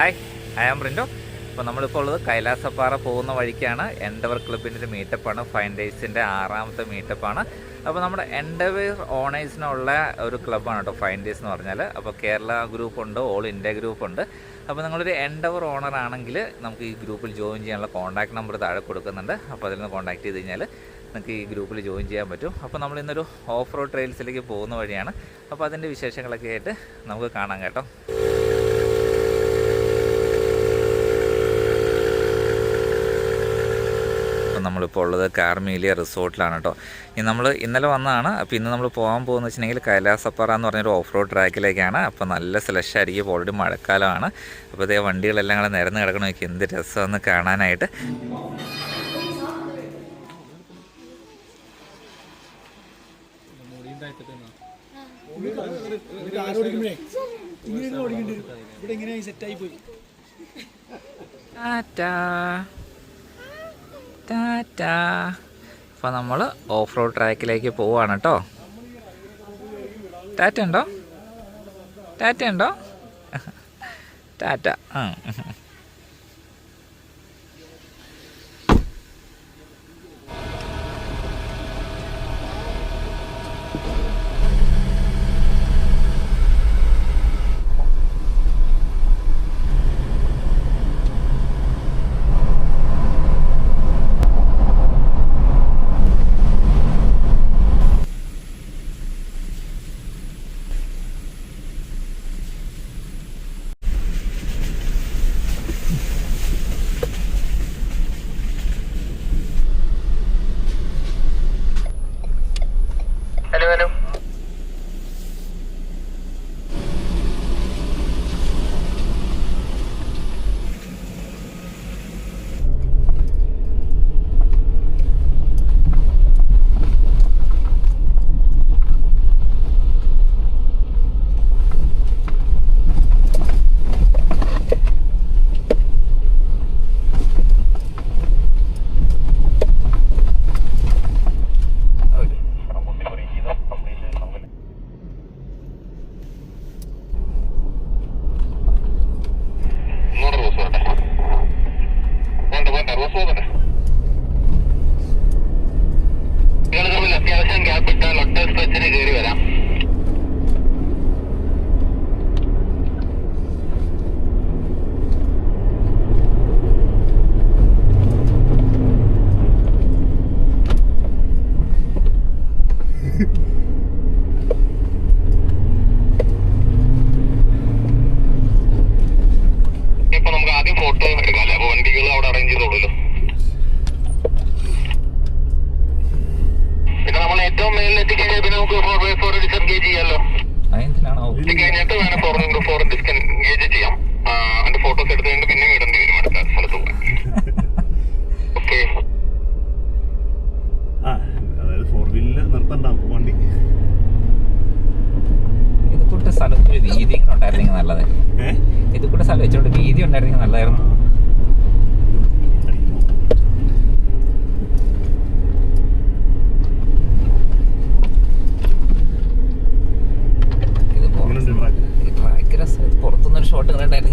Hi I am Rindo അപ്പോൾ നമ്മളിപ്പോൾ ഉള്ളത് കൈലാസപ്പാറ പോകുന്ന വഴിക്കാണ്. എൻഡവർ ക്ലബിന്റെ ഒരു മീറ്റപ്പാണ് ഫൈൻ ഡേയ്സിന്റെ ആറാമത്തെ മീറ്റപ്പാണ് അപ്പോൾ നമ്മുടെ എൻഡവർ ഓണേഴ്സിനുള്ള ഒരു ക്ലബ്ബാണ് കേട്ടോ ഫൈൻ ഡേയ്സ് എന്ന് പറഞ്ഞാൽ അപ്പോൾ കേരള ഗ്രൂപ്പ് ഉണ്ട് ഓൾ ഇന്ത്യ ഗ്രൂപ്പ് ഉണ്ട്. അപ്പോൾ നിങ്ങളൊരു എൻഡവർ ഓണർ ആണെങ്കിൽ നമുക്ക് ഈ ഗ്രൂപ്പിൽ ജോയിൻ ചെയ്യാനുള്ള കോൺടാക്ട് നമ്പർ താഴെ കൊടുക്കുന്നുണ്ട്. അപ്പോൾ അതിൽ നിന്ന് കോൺടാക്ട് ചെയ്ത് കഴിഞ്ഞാൽ നിങ്ങൾക്ക് ഈ ഗ്രൂപ്പിൽ ജോയിൻ ചെയ്യാൻ പറ്റും. അപ്പോൾ നമ്മൾ ഇന്നൊരു ഓഫ് റോഡ് ട്രെയിൽസിലേക്ക് പോകുന്ന വഴിയാണ്. അപ്പോൾ അതിന്റെ വിശേഷങ്ങളൊക്കെ ആയിട്ട് നമുക്ക് കാണാം കേട്ടോ അപ്പം നമ്മളിപ്പോൾ ഉള്ളത് കാർമേലിയ റിസോർട്ടിലാണ് കേട്ടോ. ഇനി നമ്മൾ ഇന്നലെ വന്നതാണ്. അപ്പോൾ ഇന്ന് നമ്മൾ പോകാൻ പോകുന്നത് വെച്ചിട്ടുണ്ടെങ്കിൽ കൈലാസപ്പാറ എന്ന് പറഞ്ഞൊരു ഓഫ് റോഡ് ട്രാക്കിലേക്കാണ്. അപ്പോൾ നല്ല സ്ലഷ് ആയിരിക്കും. ഇപ്പോൾ ഓൾറെഡി മഴക്കാലമാണ്. അപ്പോൾ ഇതേ വണ്ടികളെല്ലാം കൂടെ നിരന്ന് കിടക്കണം. എനിക്ക് എന്ത് രസമെന്ന് കാണാനായിട്ട്. ഇവിടെ സെറ്റായി പോയി. Tata tata. അപ്പോൾ നമ്മൾ ഓഫ് റോഡ് ട്രാക്കിലേക്ക് പോവാണ് കേട്ടോ ടാറ്റ ഉണ്ടോ? ടാറ്റ ഉണ്ടോ? ടാറ്റ. ആ.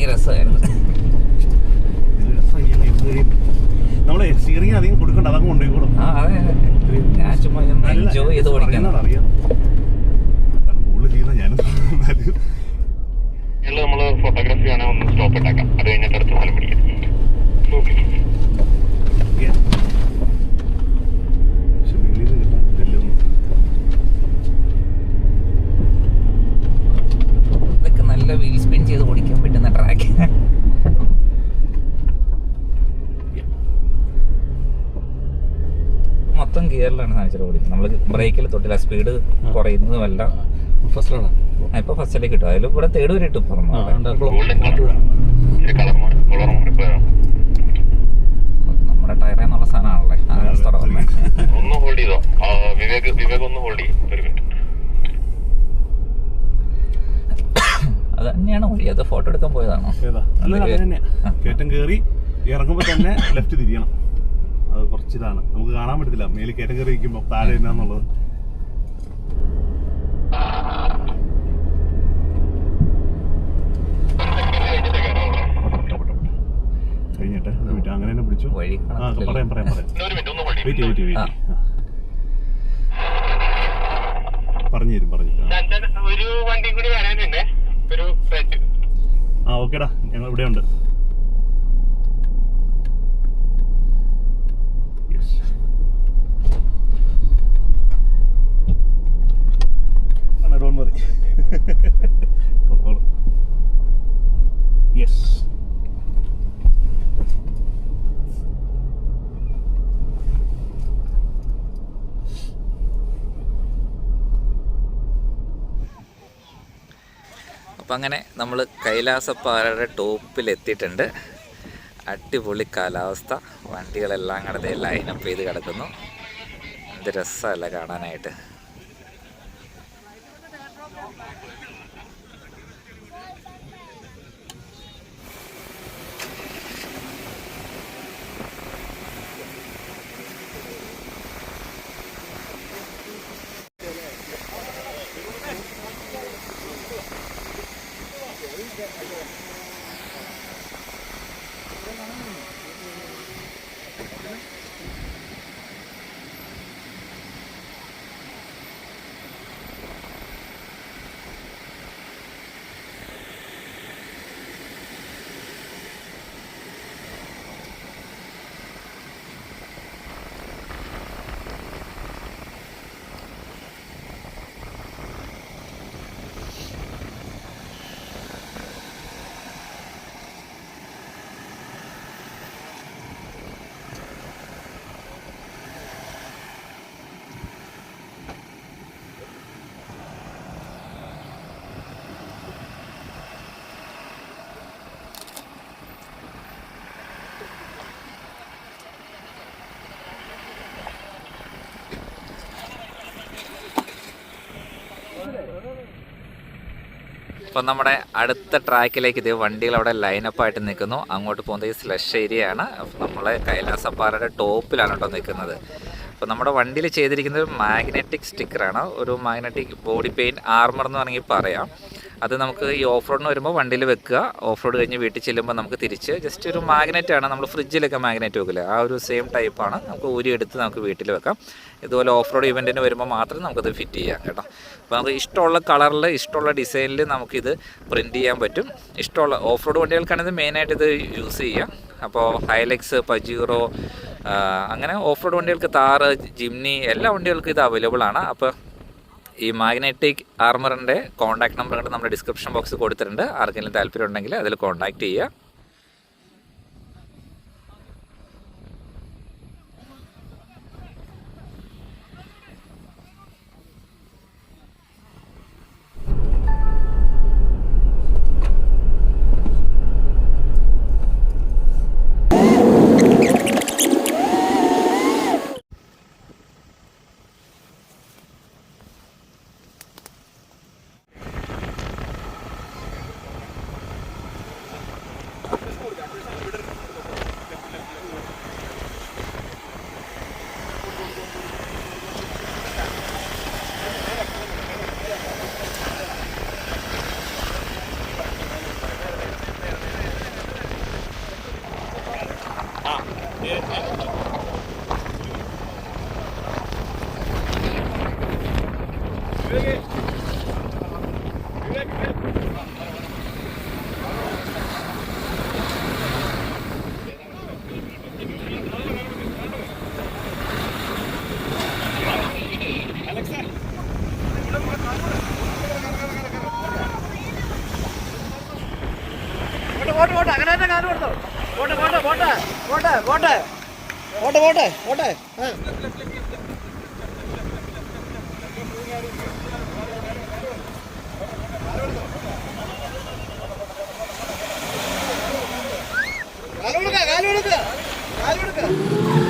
രസമായിരുന്നു. നമ്മളെ സ്റ്റിയറിംഗ് അധികം കൊടുക്കണ്ട അതങ്ങ് കൊണ്ടുപോയിക്കോളും. ആ അതെ. ഞാൻ ചുമ്മാ ഞാൻ എൻജോയ് ചെയ്ത് അറിയാം. ചെയ്യുന്ന ഞാനും നമ്മൾ ഫോട്ടോഗ്രാഫി ആണെങ്കിൽ ഒന്ന് സ്റ്റോപ്പ് ഉണ്ടാക്കാം അത് കഴിഞ്ഞിട്ട് അടുത്ത സ്ഥലം പിടിക്കാം. ഓക്കെ മൊത്തം ഗിയറിലാണ് സാധിച്ചത് ഓടി നമ്മൾ ബ്രേക്കിൽ തൊട്ടില്ല സ്പീഡ് കുറയുന്നതുമല്ല. ഫസ്റ്റിലാണ് ഇപ്പൊ ഫസ്റ്റിലേക്ക് കിട്ടും അതിൽ ഇവിടെ തേർഡ് വരെ മാറിപ്പോയതാണ് നമ്മുടെ ടയർ എന്നുള്ള സാധനമാണല്ലേ. ഒന്ന് ഹോൾഡ് ചെയ്തോ. വിവേക് വിവേക് ഒന്ന് ഹോൾഡ് ചെയ്യും. ഒരു മിനിറ്റ് അത് തന്നെയാണ് വഴി. അത് ഫോട്ടോ എടുക്കാൻ പോയതാണോ? കയറ്റം കയറി ഇറങ്ങുമ്പോൾ തന്നെ ലെഫ്റ്റ് തിരിയണം. അത് കുറച്ചിതാണ്. നമുക്ക് കാണാൻ പറ്റത്തില്ല. മേലിൽ കാറ്റഗറി ഇരിക്കുമ്പോൾ താഴെ എന്നാന്നുള്ളത്. കഴിഞ്ഞിട്ടേ മിനിറ്റ്. അങ്ങനെ തന്നെ പിടിച്ചു? ആ പറയാം പറയാം പറയാം. മിനിറ്റ് ഒന്ന് ഹോൾഡ് വെയിറ്റ് വെയിറ്റ് വെയിറ്റ് പറഞ്ഞു തരും പറഞ്ഞു ഒരു വണ്ടി കൂടി വരാനുണ്ട്. ഒരു ആ ഓക്കേടാ. ഞങ്ങൾ ഇവിടെ ഉണ്ട് യെസ് അപ്പം അങ്ങനെ നമ്മൾ കൈലാസപ്പാറയുടെ ടോപ്പിലെത്തിയിട്ടുണ്ട്. അടിപൊളി കാലാവസ്ഥ. വണ്ടികളെല്ലാം കൂടെ ലൈനപ്പ് ചെയ്ത് കിടക്കുന്നു. എന്ത് രസമല്ല കാണാനായിട്ട്. അപ്പം നമ്മുടെ അടുത്ത ട്രാക്കിലേക്ക് ഇത് വണ്ടികൾ അവിടെ ലൈനപ്പ് ആയിട്ട് നിൽക്കുന്നു. അങ്ങോട്ട് പോകുന്നത് ഈ സ്ലഷ് ഏരിയ ആണ്. അപ്പം നമ്മൾ കൈലാസപ്പാറയുടെ ടോപ്പിലാണ് കേട്ടോ നിൽക്കുന്നത്. അപ്പോൾ നമ്മുടെ വണ്ടിയിൽ ചെയ്തിരിക്കുന്നത് മാഗ്നറ്റിക് സ്റ്റിക്കറാണ് ഒരു മാഗ്നറ്റിക് ബോഡി പെയിന്റ് ആർമർ എന്ന് വേണമെങ്കിൽ പറയാം. അത് നമുക്ക് ഈ ഓഫ് റോഡിന് വരുമ്പോൾ വണ്ടിയിൽ വെക്കുക. ഓഫ് റോഡ് കഴിഞ്ഞ് വീട്ടിൽ ചെല്ലുമ്പോൾ നമുക്ക് തിരിച്ച്. ജസ്റ്റ് ഒരു മാഗ്നറ്റ് ആണ്. നമ്മൾ ഫ്രിഡ്ജിലൊക്കെ മാഗ്നറ്റ് വെക്കില്ലേ? ആ ഒരു സെയിം ടൈപ്പാണ് നമുക്ക് ഊരി എടുത്ത് നമുക്ക് വീട്ടിൽ വെക്കാം. ഇതുപോലെ ഓഫ് റോഡ് ഇവന്റിന് വരുമ്പോൾ മാത്രം നമുക്കത് ഫിറ്റ് ചെയ്യാം കേട്ടോ. അപ്പോൾ നമുക്ക് ഇഷ്ടമുള്ള കളറിൽ ഇഷ്ടമുള്ള ഡിസൈനിൽ നമുക്കിത് പ്രിന്റ് ചെയ്യാൻ പറ്റും. ഇഷ്ടമുള്ള ഓഫ് റോഡ് വണ്ടികൾക്കാണിത് മെയിനായിട്ട് ഇത് യൂസ് ചെയ്യാം. അപ്പോൾ ഹൈലക്സ് പജീറോ അങ്ങനെ ഓഫ് റോഡ് വണ്ടികൾക്ക് താറ് ജിംനി എല്ലാ വണ്ടികൾക്കും ഇത് അവൈലബിൾ ആണ്. അപ്പോൾ ഈ മാഗ്നറ്റിക് ആർമറിന്റെ കോൺടാക്ട് നമ്പർ കണ്ട് നമ്മുടെ ഡിസ്ക്രിപ്ഷൻ ബോക്സ് കൊടുത്തിട്ടുണ്ട്. ആർക്കെങ്കിലും താല്പര്യം ഉണ്ടെങ്കിൽ അതിൽ കോൺടാക്ട് ചെയ്യുക. Look at എടുക്കുക? എടുക്കുക?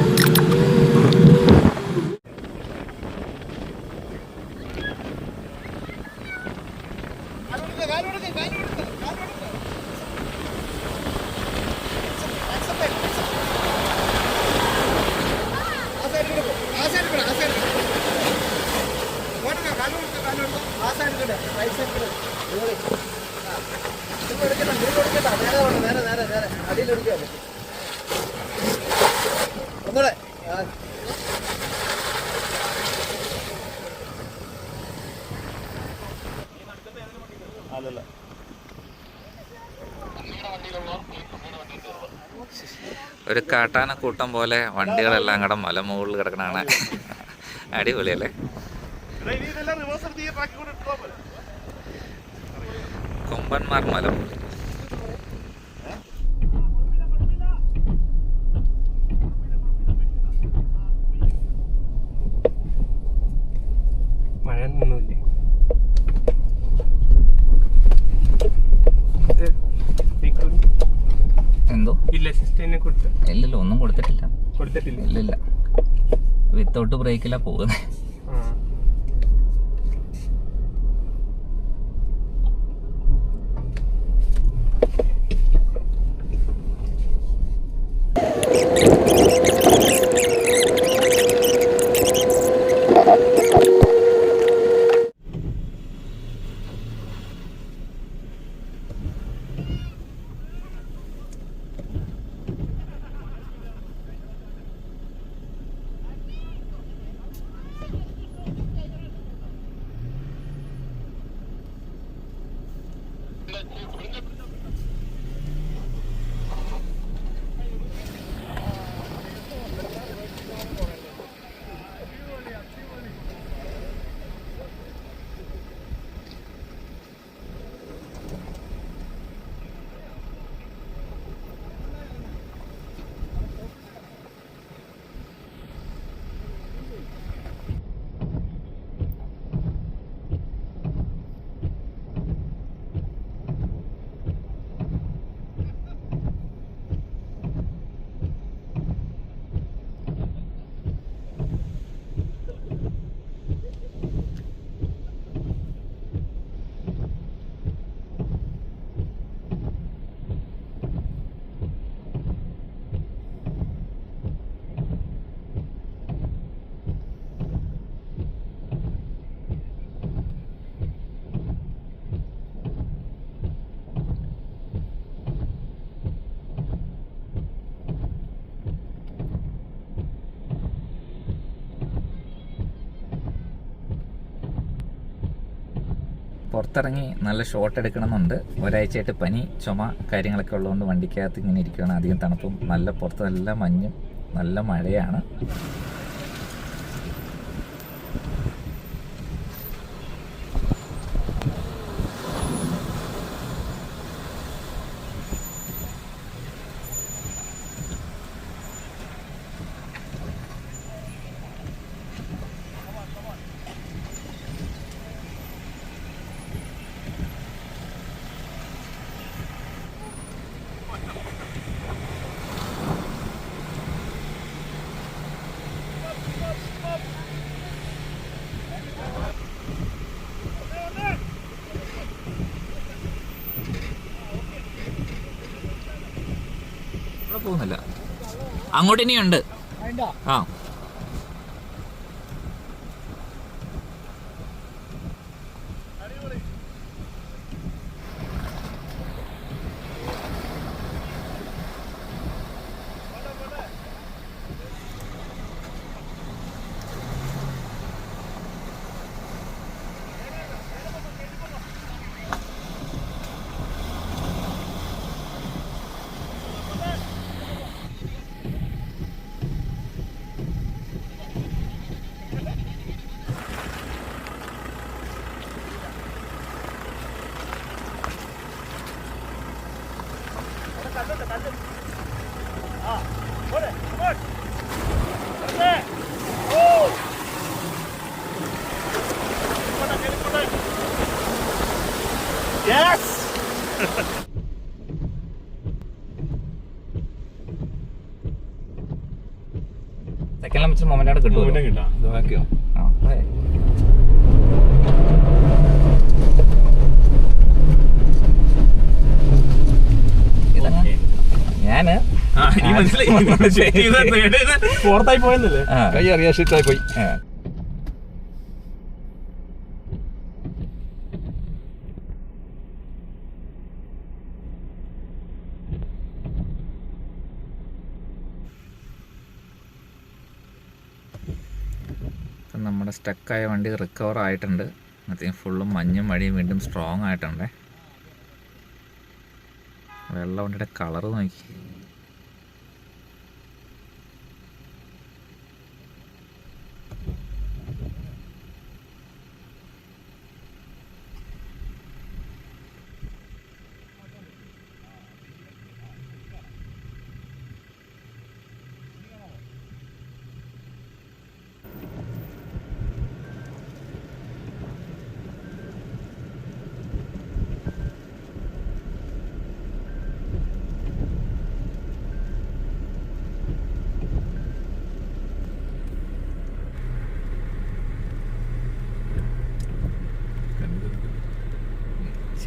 ഒരു കാട്ടാന കൂട്ടം പോലെ വണ്ടികളെല്ലാം കൂടെ മലമുകളിൽ കിടക്കണാണ്. അടിപൊളിയല്ലേ? കൊമ്പന്മാർ ഇനി എന്തോ? ഇല്ല ഇല്ലല്ലോ ഒന്നും കൊടുത്തിട്ടില്ല. കൊടുത്തിട്ടില്ല. ഇല്ലില്ല. വിത്തൗട്ട് ബ്രേക്കിലാ പോകുന്നത് lên siêu khủng nhất പുറത്തിറങ്ങി നല്ല ഷോട്ട് എടുക്കണമെന്നുണ്ട്. ഒരാഴ്ചയായിട്ട് പനി ചുമ കാര്യങ്ങളൊക്കെ ഉള്ളതുകൊണ്ട് വണ്ടിക്കകത്ത് ഇങ്ങനെ ഇരിക്കുകയാണ്. അധികം തണുപ്പും നല്ല പുറത്ത് നല്ല മഞ്ഞും നല്ല മഴയാണ്. പോകുന്നില്ല. അങ്ങോട്ട് ഇനിയുണ്ട്. ആ. സെക്കൻഡ് മൊമെന്റാണ് കിട്ടാം. ആ, ഞാൻ പോയെന്നല്ലേ? കൈ അറിയാ അറിയാഷിട്ടായി പോയി ആ, നമ്മുടെ സ്റ്റക്കായ വണ്ടി റിക്കവർ ആയിട്ടുണ്ട്. അത്യാവശ്യം ഫുള്ളും മഞ്ഞും മഴയും വീണ്ടും സ്ട്രോങ് ആയിട്ടുണ്ട്. വെള്ള വണ്ടിയുടെ കളറ് നോക്കി.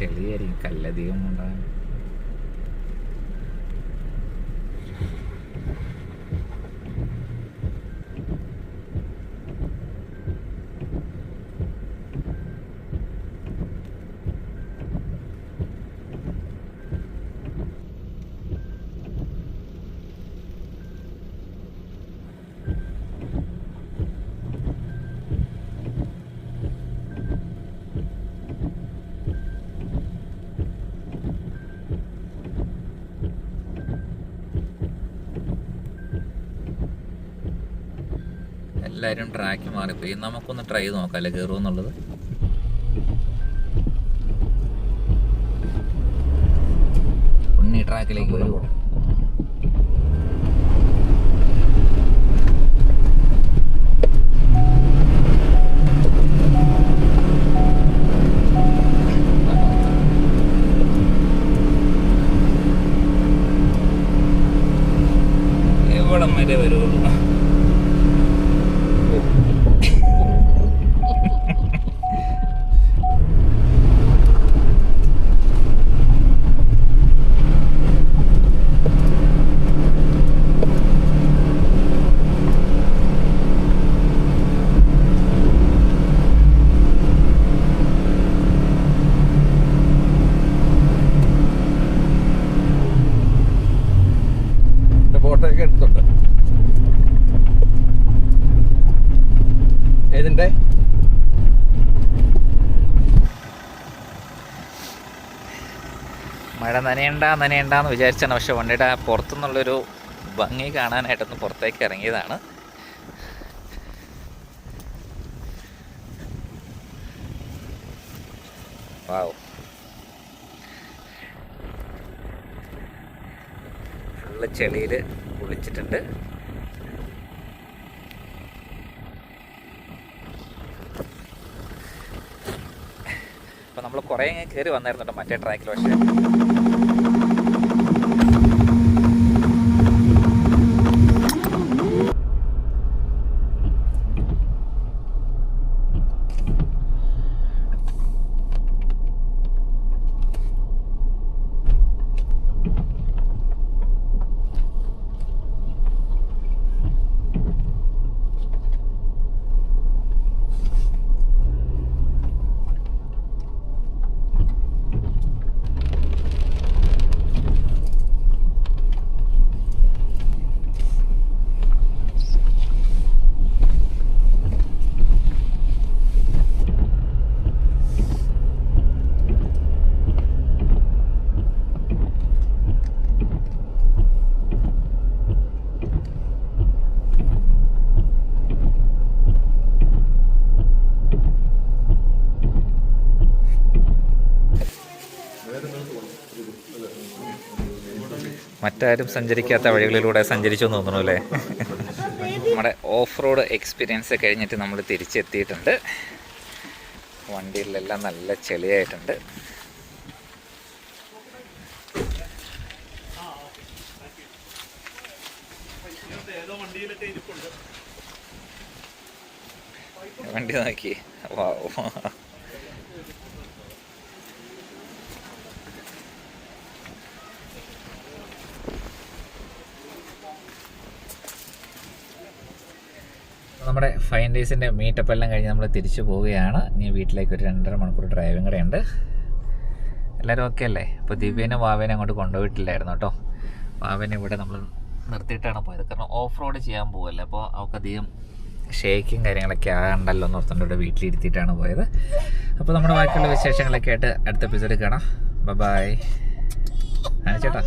ചെളിയായിരിക്കും കല്ലധികം ഉണ്ടാകാൻ എല്ലാവരും ട്രാക്ക് മാറിപ്പോയി. നമുക്കൊന്ന് ട്രൈ ചെയ്ത് നോക്കാം അല്ലേ കയറുമോ എന്നുള്ളത് ഉണ്ണി ട്രാക്കിലേക്ക് വരും ഇവിടം വരെ വരുള്ളൂ നനയണ്ട നനയണ്ടെന്ന് വിചാരിച്ചാണ്. പക്ഷേ വണ്ടിയുടെ പുറത്തുനിന്നുള്ളൊരു ഭംഗി കാണാനായിട്ടൊന്ന് പുറത്തേക്ക് ഇറങ്ങിയതാണ്. വാവ് ഫുള്ള് ചെളിയിൽ കുളിച്ചിട്ടുണ്ട്. അപ്പോൾ നമ്മൾ കുറേ കയറി വന്നായിരുന്നു കേട്ടോ മറ്റേ ട്രാക്കിൽ പക്ഷേ. മറ്റാരും സഞ്ചരിക്കാത്ത വഴികളിലൂടെ സഞ്ചരിച്ചു എന്ന് തോന്നുന്നു അല്ലേ? നമ്മുടെ ഓഫ് റോഡ് എക്സ്പീരിയൻസ് കഴിഞ്ഞിട്ട് നമ്മൾ തിരിച്ചെത്തിയിട്ടുണ്ട്. വണ്ടിയിലെല്ലാം നല്ല ചെളിയായിട്ടുണ്ട്. വണ്ടി നോക്കി. വാവ് നമ്മുടെ ഫൈൻ ഡേയ്സിന്റെ മീറ്റപ്പ് എല്ലാം കഴിഞ്ഞ് നമ്മൾ തിരിച്ചു പോവുകയാണ്. ഇനി വീട്ടിലേക്ക് ഒരു രണ്ടര മണിക്കൂർ ഡ്രൈവിംഗ് കൂടെ ഉണ്ട്. എല്ലാവരും ഓക്കെ അല്ലേ? അപ്പോൾ ദിവ്യനും വാവേനെ അങ്ങോട്ട് കൊണ്ടുപോയിട്ടില്ലായിരുന്നു കേട്ടോ. വാവേനെ ഇവിടെ നമ്മൾ നിർത്തിയിട്ടാണ് പോയത്. കാരണം ഓഫ് റോഡ് ചെയ്യാൻ പോവല്ലേ? അപ്പോൾ അവൾക്ക് അധികം ഷേക്കും കാര്യങ്ങളൊക്കെ ആകണ്ടല്ലോ എന്ന് ഓർത്തുകൊണ്ട് ഇവിടെ വീട്ടിലിരുത്തിയിട്ടാണ് പോയത്. അപ്പോൾ നമ്മുടെ ബാക്കിയുള്ള വിശേഷങ്ങളൊക്കെ ആയിട്ട് അടുത്ത എപ്പിസോഡിൽ കാണാം. ബൈ ചേട്ടാ.